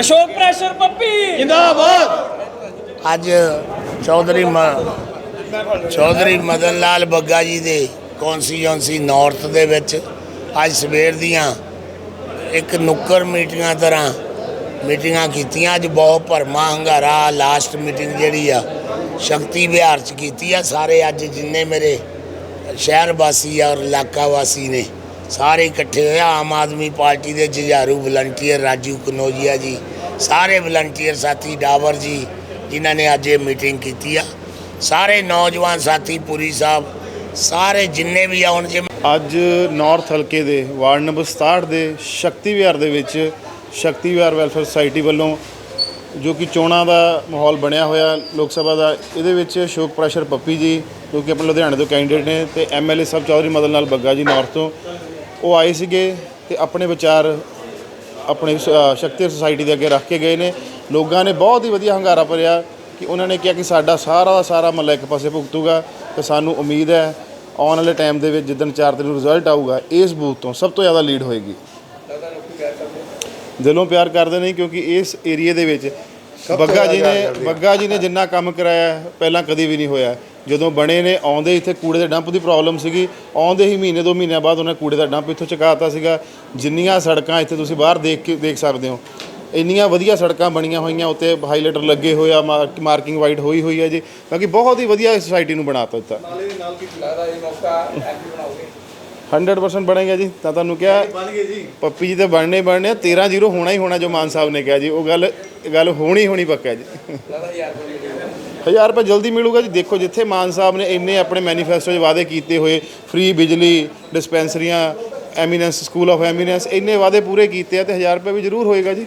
Ashok pressure ਪੱਪੀ। ਜਿੰਦਾਬਾਦ। ਅੱਜ ਚੌਧਰੀ ਮ- ਚੌਧਰੀ ਮਦਨ ਲਾਲ ਬੱਗਾ ਜੀ ਦੇ ਕੌਂਸਟੀਚੁਐਂਸੀ ਨਾਰਥ ਦੇ ਵਿੱਚ ਅੱਜ ਸਵੇਰ ਦੀਆਂ ਇੱਕ ਨੁੱਕਰ ਮੀਟਿੰਗਾਂ ਤਰ੍ਹਾਂ ਮੀਟਿੰਗਾਂ ਕੀਤੀਆਂ। ਅੱਜ ਬਹੁਤ ਭਰਮਾ ਹੰਗਾਰਾ ਲਾਸਟ ਮੀਟਿੰਗ ਜਿਹੜੀ ਆ ਸ਼ਕਤੀ ਵਿਹਾਰ ਚ ਕੀਤੀ ਆ। ਸਾਰੇ ਅੱਜ ਜਿੰਨੇ ਮੇਰੇ ਸ਼ਹਿਰ ਵਾਸੀ ਆ ਔਰ ਇਲਾਕਾ ਵਾਸੀ ਨੇ ਸਾਰੇ ਇਕੱਠੇ ਹੋਏ ਆਮ ਆਦਮੀ ਪਾਰਟੀ ਦੇ ਜੁਝਾਰੂ ਵਲੰਟੀਅਰ ਰਾਜੂ ਕਨੋਜੀਆ ਜੀ, ਸਾਰੇ ਵਲੰਟੀਅਰ ਸਾਥੀ ਡਾਵਰ ਜੀ, ਜਿਨ੍ਹਾਂ ਨੇ ਅੱਜ ਇਹ ਮੀਟਿੰਗ ਕੀਤੀ ਆ। ਸਾਰੇ ਨੌਜਵਾਨ ਸਾਥੀ ਪੁਰੀ ਸਾਹਿਬ, ਸਾਰੇ ਜਿੰਨੇ ਵੀ ਆ ਹੁਣ ਜੇ ਅੱਜ ਨਾਰਥ ਹਲਕੇ ਦੇ ਵਾਰਡ ਨੰਬਰ 67 ਦੇ ਸ਼ਕਤੀ ਵਿਹਾਰ ਦੇ ਵਿੱਚ ਸ਼ਕਤੀ ਵਿਹਾਰ ਵੈਲਫੇਅਰ ਸੁਸਾਇਟੀ ਵੱਲੋਂ ਜੋ ਕਿ ਚੋਣਾਂ ਦਾ ਮਾਹੌਲ ਬਣਿਆ ਹੋਇਆ ਲੋਕ ਸਭਾ ਦਾ, ਇਹਦੇ ਵਿੱਚ ਸ਼ੋਕ ਪ੍ਰੈਸ਼ਰ ਪੱਪੀ ਜੀ, ਜੋ ਕਿ ਆਪਣੇ ਲੁਧਿਆਣੇ ਤੋਂ ਕੈਂਡੀਡੇਟ ਨੇ, ਤੇ ਐਮਐਲਏ ਸਾਹਿਬ ਚੌਧਰੀ ਮਦਨ ਲਾਲ ਬੱਗਾ ਜੀ ਨਾਰਥ ਤੋਂ। ਉਹ ਆਏ ਸੀਗੇ ਤੇ ਆਪਣੇ ਵਿਚਾਰ ਆਪਣੇ ਸ਼ਕਤੀ ਸੁਸਾਇਟੀ ਦੇ ਅੱਗੇ ਰੱਖ ਕੇ ਗਏ ਨੇ। ਲੋਕਾਂ ਨੇ ਬਹੁਤ ਹੀ ਵਧੀਆ ਹੰਗਾਰਾ ਭਰਿਆ ਕਿ ਉਹਨਾਂ ਨੇ ਕਿਹਾ ਕਿ ਸਾਡਾ ਸਾਰਾ ਦਾ ਸਾਰਾ ਮਹੱਲਾ ਇੱਕ ਪਾਸੇ ਭੁਗਤੂਗਾ ਤੇ ਸਾਨੂੰ ਉਮੀਦ ਹੈ ਆਉਣ ਵਾਲੇ ਟਾਈਮ ਦੇ ਵਿੱਚ ਜਿੱਦਣ 4 ਤਰੀਕ ਨੂੰ ਰਿਜ਼ਲਟ ਆਊਗਾ ਇਸ ਬੂਥ ਤੋਂ ਸਭ ਤੋਂ ਜ਼ਿਆਦਾ ਲੀਡ ਹੋਏਗੀ। ਦਿਲੋਂ ਪਿਆਰ ਕਰਦੇ ਨਹੀਂ ਕਿਉਂਕਿ ਇਸ ਏਰੀਏ ਦੇ ਵਿੱਚ ਬੱਗਾ ਜੀ ਨੇ ਬੱਗਾ ਜੀ ਨੇ ਜਿੰਨਾ ਕੰਮ ਕਰਾਇਆ ਪਹਿਲਾਂ ਕਦੀ ਵੀ ਨਹੀਂ ਹੋਇਆ। ਜਦੋਂ ਬਣੇ ਨੇ ਆਉਂਦੇ ਇੱਥੇ ਕੂੜੇ ਦੇ ਡੰਪ ਦੀ ਪ੍ਰੋਬਲਮ ਸੀਗੀ। ਆਉਂਦੇ ਹੀ ਮਹੀਨੇ ਦੋ ਮਹੀਨਿਆਂ ਬਾਅਦ ਉਹਨੇ ਕੂੜੇ ਦਾ ਡੰਪ ਇੱਥੋਂ ਚੁਕਾਤਾ ਸੀਗਾ। ਜਿੰਨੀਆਂ ਸੜਕਾਂ ਇੱਥੇ ਤੁਸੀਂ ਬਾਹਰ ਦੇਖ ਕੇ ਦੇਖ ਸਕਦੇ ਹੋ ਇੰਨੀਆਂ ਵਧੀਆ ਸੜਕਾਂ ਬਣੀਆਂ ਹੋਈਆਂ ਉੱਤੇ ਹਾਈਲਾਈਟਰ ਲੱਗੇ ਹੋਏ ਆ ਮਾਰਕ- ਮਾਰਕਿੰਗ ਵਾਈਟ ਹੋਈ ਹੋਈ ਹੈ ਜੀ। ਬਾਕੀ ਬਹੁਤ ਹੀ ਵਧੀਆ ਸੁਸਾਇਟੀ ਨੂੰ ਬਣਾਤਾ ਦਿੱਤਾ। 100% ਬਣੇਗਾ ਜੀ। ਤਾਂ ਤੁਹਾਨੂੰ ਕਿਹਾ ਪੱਪੀ ਜੀ ਤੇ ਬਣਨੇ ਬਣਨੇ ਆ। 13 ਜ਼ੀਰੋ ਹੋਣਾ ਹੀ ਹੋਣਾ ਜੋ ਮਾਨ ਸਾਹਿਬ ਨੇ ਕਿਹਾ ਜੀ। ਉਹ ਗੱਲ ਗੱਲ ਹੋਣੀ ਹੋਣੀ ਪੱਕਾ ਜੀ। 1000 ਰੁਪਏ ਜਲਦੀ ਮਿਲੂਗਾ ਜੀ। ਦੇਖੋ, ਜਿੱਥੇ ਮਾਨ ਸਾਹਿਬ ਨੇ ਇੰਨੇ ਆਪਣੇ ਮੈਨੀਫੈਸਟੋ 'ਚ ਵਾਅਦੇ ਕੀਤੇ ਹੋਏ ਫ੍ਰੀ ਬਿਜਲੀ ਡਿਸਪੈਂਸਰੀਆਂ ਐਮੀਨੈਂਸ ਸਕੂਲ ਆਫ ਐਮੀਨੈਂਸ ਇੰਨੇ ਵਾਅਦੇ ਪੂਰੇ ਕੀਤੇ ਆ ਤੇ 1000 ਰੁਪਏ ਵੀ ਜ਼ਰੂਰ ਹੋਏਗਾ ਜੀ।